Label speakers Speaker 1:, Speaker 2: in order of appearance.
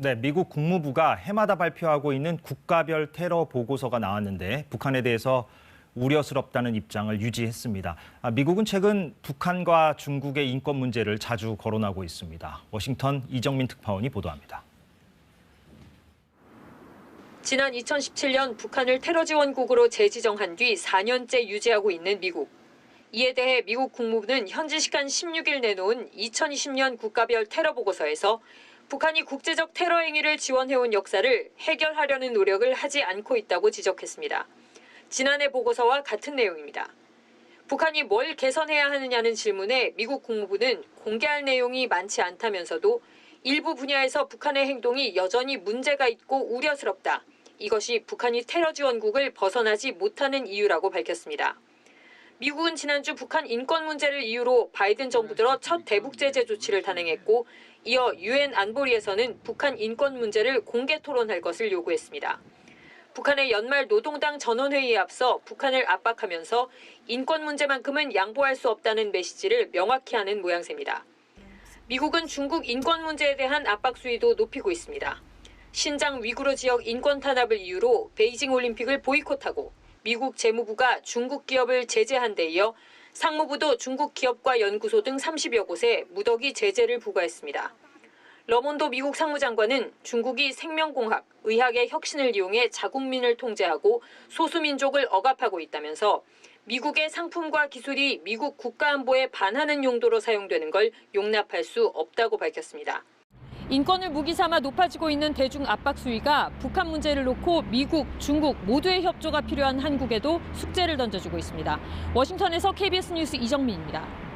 Speaker 1: 네, 미국 국무부가 해마다 발표하고 있는 국가별 테러 보고서가 나왔는데 북한에 대해서 우려스럽다는 입장을 유지했습니다. 아, 미국은 최근 북한과 중국의 인권 문제를 자주 거론하고 있습니다. 워싱턴 이정민 특파원이 보도합니다.
Speaker 2: 지난 2017년 북한을 테러 지원국으로 재지정한 뒤 4년째 유지하고 있는 미국. 이에 대해 미국 국무부는 현지 시간 16일 내놓은 2020년 국가별 테러 보고서에서 북한이 국제적 테러 행위를 지원해온 역사를 해결하려는 노력을 하지 않고 있다고 지적했습니다. 지난해 보고서와 같은 내용입니다. 북한이 뭘 개선해야 하느냐는 질문에 미국 국무부는 공개할 내용이 많지 않다면서도 일부 분야에서 북한의 행동이 여전히 문제가 있고 우려스럽다. 이것이 북한이 테러 지원국을 벗어나지 못하는 이유라고 밝혔습니다. 미국은 지난주 북한 인권 문제를 이유로 바이든 정부 들어 첫 대북 제재 조치를 단행했고 이어 유엔 안보리에서는 북한 인권 문제를 공개 토론할 것을 요구했습니다. 북한의 연말 노동당 전원회의에 앞서 북한을 압박하면서 인권 문제만큼은 양보할 수 없다는 메시지를 명확히 하는 모양새입니다. 미국은 중국 인권 문제에 대한 압박 수위도 높이고 있습니다. 신장 위구르 지역 인권 탄압을 이유로 베이징 올림픽을 보이콧하고 미국 재무부가 중국 기업을 제재한 데 이어 상무부도 중국 기업과 연구소 등 30여 곳에 무더기 제재를 부과했습니다. 러몬도 미국 상무장관은 중국이 생명공학, 의학의 혁신을 이용해 자국민을 통제하고 소수민족을 억압하고 있다면서 미국의 상품과 기술이 미국 국가안보에 반하는 용도로 사용되는 걸 용납할 수 없다고 밝혔습니다. 인권을 무기 삼아 높아지고 있는 대중 압박 수위가 북한 문제를 놓고 미국, 중국 모두의 협조가 필요한 한국에도 숙제를 던져주고 있습니다. 워싱턴에서 KBS 뉴스 이정민입니다.